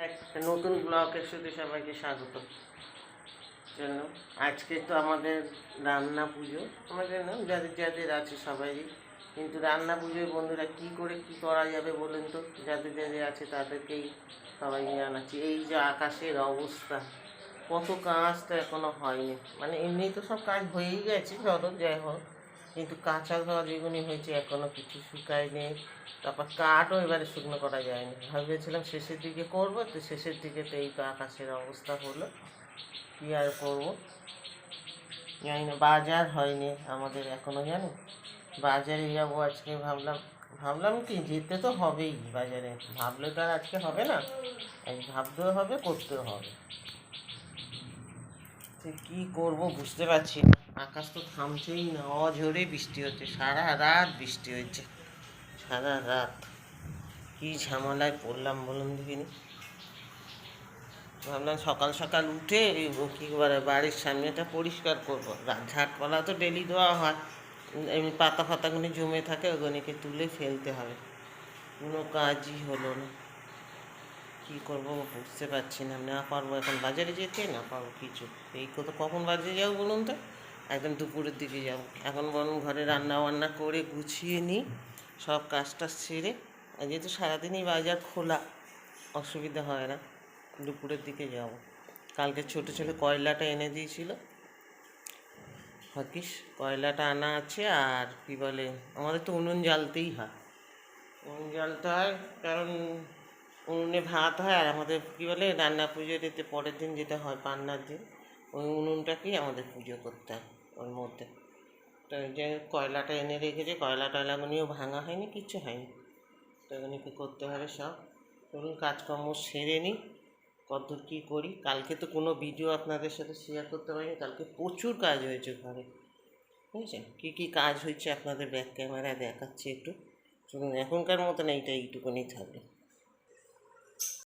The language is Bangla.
একটা নতুন ব্লগের সাথে সবাইকে স্বাগত। জন্য আজকে তো আমাদের রান্না পুজো। আমাদের না, যাদের যাদের আছে সবারই কিন্তু রান্না পুজোয় বন্ধুরা কি করে কি করা যাবে বলুন তো? যাদের যাদের আছে তাদেরকেই সবাই জানাচ্ছি। এই যে আকাশের অবস্থা, কত কাজ তো এখনও হয়নি। মানে এমনি তো সব কাজ হয়েই গেছে যত যাই হোক। কিন্তু কাঁচা ধোয়া যেগুলি হয়েছে এখনও কিছু শুকায়নি। তারপর কাঠও এবারে শুকনো করা যায়নি। ভেবেছিলাম শেষের দিকে করব, তো শেষের দিকে তো এই আকাশের অবস্থা হলো। কী আর করব? জানি না, বাজার হয়নি আমাদের এখনও, জানো? বাজারে যাব আজকে ভাবলাম ভাবলাম কি যেতে তো হবেই বাজারে। ভাবলে তো আর আজকে হবে না। ভাবতেও হবে, করতেও হবে। কী করব বুঝতে পারছি না। আকাশ তো থামছেই না, অঝরে বৃষ্টি হচ্ছে, সারা রাত বৃষ্টি হচ্ছে, সারা রাত। কী ঝামেলায় পড়লাম বলুন দেখিনি? ভাবলাম সকাল সকাল উঠে কী বলে, বাড়ির সামনেটা পরিষ্কার করব। ঝাঁটপালা তো ডেলি দেওয়া হয়, এমনি পাতা ফাতাগুলি জমে থাকে, ওগুলিকে তুলে ফেলতে হবে। কোনো কাজই হলো না। কী করব বুঝতে পারছি না না পারব এখন বাজারে যেতে, না পারব কিছু। এই কত, কখন বাজারে যাব বলুন তো? একদম দুপুরের দিকে যাব। এখন বরং ঘরে রান্না বান্না করে গুছিয়ে নিই, সব কাজটা সেরে। যেহেতু সারাদিনই বাজার খোলা, অসুবিধা হয় না, দুপুরের দিকে যাব। কালকে ছোটো ছোটো কয়লাটা এনে দিয়েছিল। হকিস কয়লাটা আনা আছে আর কি বলে, আমাদের তো উনুন জ্বালতেই হয়। উনুন জ্বালতে হয়, কারণ উনুনে ভাত হয় আর আমাদের কী বলে, রান্না পুজোর এতে পরের দিন যেটা হয় পান্নার দিন, ওই উনুনটাকেই আমাদের পুজো করতে হয় ওর মধ্যে। তো যে কয়লাটা এনে রেখেছে, কয়লা টয়লাগুনিও ভাঙা হয়নি, কিচ্ছু হয়নি। তো এগুলিকে করতে হবে সব? ধরুন কাজকর্ম সেরে নিই। কতদূর কী করি? কালকে তো কোনো ভিডিও আপনাদের সাথে শেয়ার করতে পারিনি, কালকে প্রচুর কাজ হয়েছে ঘরে। বুঝেছেন? কী কী কাজ হয়েছে আপনাদের ব্যাক ক্যামেরায় দেখাচ্ছি একটু। চলুন, এখনকার মতন এইটা এইটুকুনি থাকবে